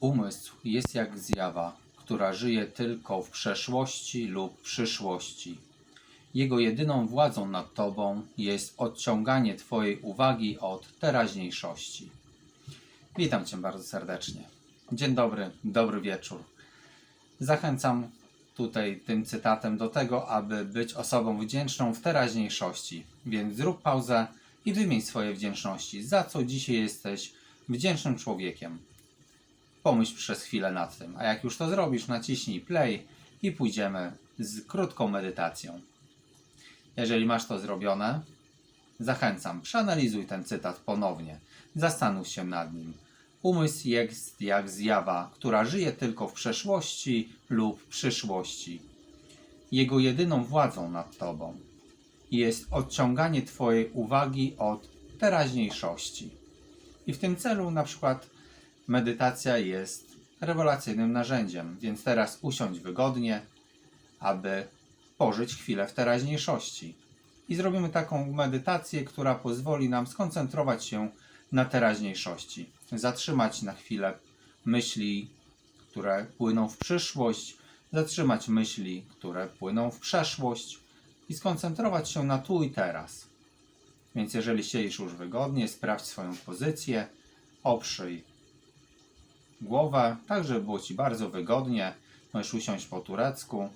Umysł jest jak zjawa, która żyje tylko w przeszłości lub przyszłości. Jego jedyną władzą nad tobą jest odciąganie twojej uwagi od teraźniejszości. Witam cię bardzo serdecznie. Dzień dobry, dobry wieczór. Zachęcam tutaj tym cytatem do tego, aby być osobą wdzięczną w teraźniejszości. Więc zrób pauzę i wymień swoje wdzięczności, za co dzisiaj jesteś wdzięcznym człowiekiem. Pomyśl przez chwilę nad tym, a jak już to zrobisz, naciśnij play i pójdziemy z krótką medytacją. Jeżeli masz to zrobione, zachęcam, przeanalizuj ten cytat ponownie, zastanów się nad nim. Umysł jest jak zjawa, która żyje tylko w przeszłości lub przyszłości. Jego jedyną władzą nad tobą jest odciąganie twojej uwagi od teraźniejszości. I w tym celu na przykład medytacja jest rewelacyjnym narzędziem, więc teraz usiądź wygodnie, aby pożyć chwilę w teraźniejszości. I zrobimy taką medytację, która pozwoli nam skoncentrować się na teraźniejszości. Zatrzymać na chwilę myśli, które płyną w przyszłość, zatrzymać myśli, które płyną w przeszłość i skoncentrować się na tu i teraz. Więc jeżeli siedzisz już wygodnie, sprawdź swoją pozycję, oprzyj głowę, tak żeby było Ci bardzo wygodnie. Możesz usiąść po turecku.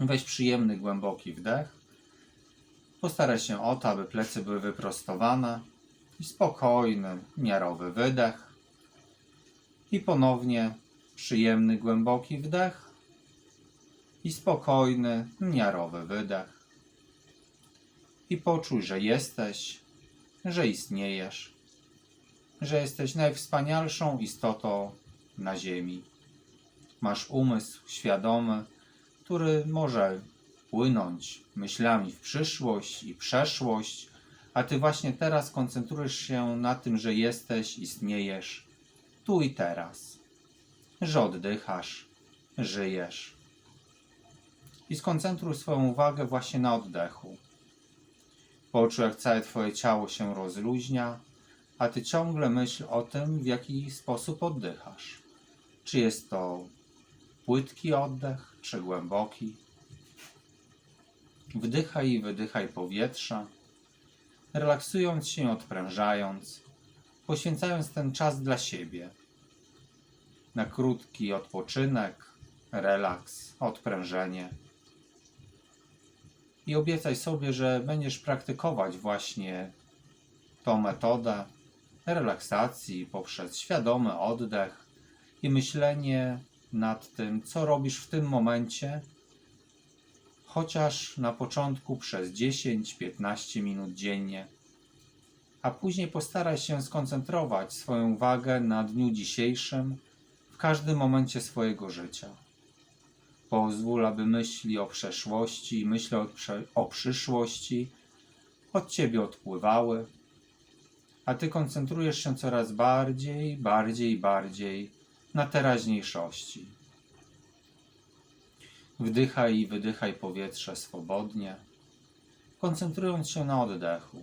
Weź przyjemny, głęboki wdech. Postaraj się o to, aby plecy były wyprostowane. I spokojny, miarowy wydech. I ponownie przyjemny, głęboki wdech. I spokojny, miarowy wydech. I poczuj, że jesteś, że istniejesz, że jesteś najwspanialszą istotą na Ziemi. Masz umysł świadomy, który może płynąć myślami w przyszłość i przeszłość, a ty właśnie teraz koncentrujesz się na tym, że jesteś, istniejesz tu i teraz, że oddychasz, żyjesz. I skoncentruj swoją uwagę właśnie na oddechu. Poczuj, jak całe Twoje ciało się rozluźnia, a Ty ciągle myśl o tym, w jaki sposób oddychasz. Czy jest to płytki oddech, czy głęboki? Wdychaj i wydychaj powietrza, relaksując się, odprężając, poświęcając ten czas dla siebie. Na krótki odpoczynek, relaks, odprężenie. I obiecaj sobie, że będziesz praktykować właśnie tą metodę relaksacji poprzez świadomy oddech i myślenie nad tym, co robisz w tym momencie, chociaż na początku przez 10-15 minut dziennie, a później postaraj się skoncentrować swoją uwagę na dniu dzisiejszym w każdym momencie swojego życia. Pozwól, aby myśli o przeszłości i myśli o, o przyszłości od ciebie odpływały, a ty koncentrujesz się coraz bardziej, bardziej, bardziej na teraźniejszości. Wdychaj i wydychaj powietrze swobodnie, koncentrując się na oddechu.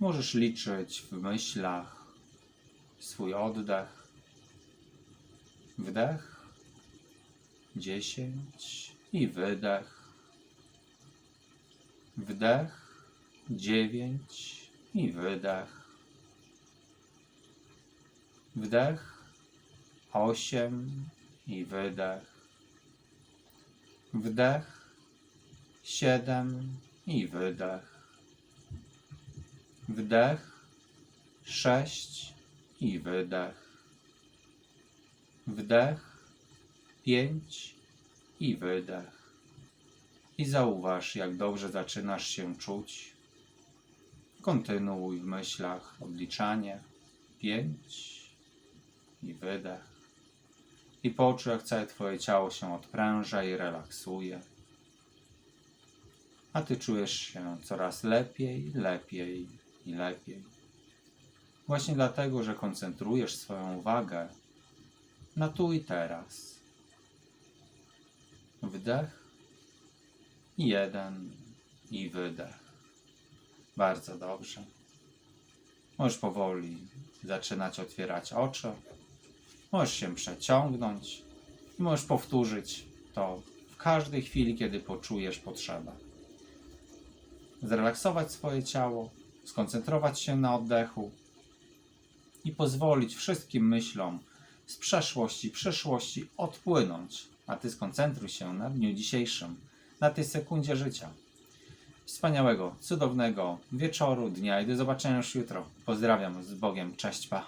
Możesz liczyć w myślach swój oddech. Wdech, dziesięć i wydech. Wdech, dziewięć i wydech. Wdech, osiem i wydech. Wdech, siedem i wydech. Wdech, sześć i wydech. Wdech, pięć i wydech. I zauważ, jak dobrze zaczynasz się czuć. Kontynuuj w myślach odliczanie. Pięć i wydech. I poczuj, jak całe Twoje ciało się odpręża i relaksuje. A Ty czujesz się coraz lepiej, lepiej i lepiej. Właśnie dlatego, że koncentrujesz swoją uwagę na tu i teraz. Wdech, jeden i wydech. Bardzo dobrze. Możesz powoli zaczynać otwierać oczy. Możesz się przeciągnąć i możesz powtórzyć to w każdej chwili, kiedy poczujesz potrzebę. Zrelaksować swoje ciało, skoncentrować się na oddechu i pozwolić wszystkim myślom z przeszłości, przyszłości odpłynąć, a ty skoncentruj się na dniu dzisiejszym, na tej sekundzie życia. Wspaniałego, cudownego wieczoru, dnia i do zobaczenia już jutro. Pozdrawiam z Bogiem. Cześć, pa.